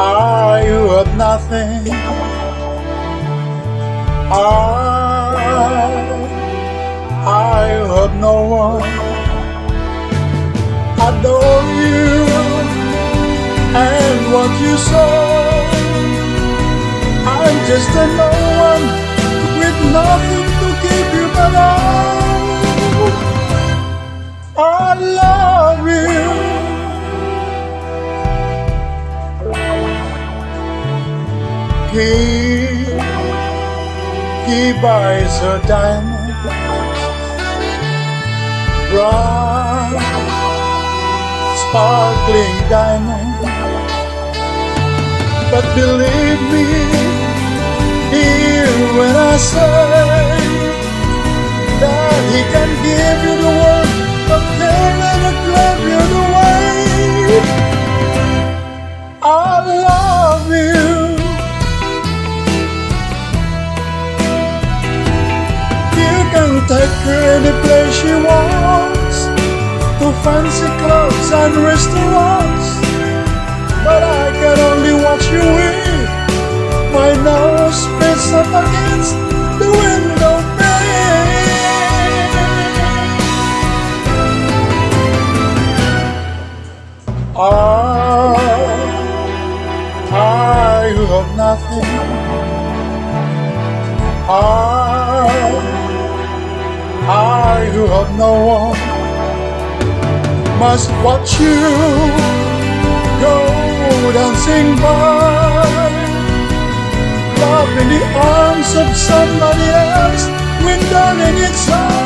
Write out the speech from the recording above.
I have nothing. I I have no one. Adore you and what you saw. I'm just a no one with nothing He, he buys a diamond, bright, sparkling diamond. But believe me, hear when I take her any place she wants To fancy clubs and restaurants. But I can only watch you with My nose pressed up against the window pane. Ah, I, I who have nothing. I I who have no one must watch you go dancing by, love in the arms of somebody else with darling inside.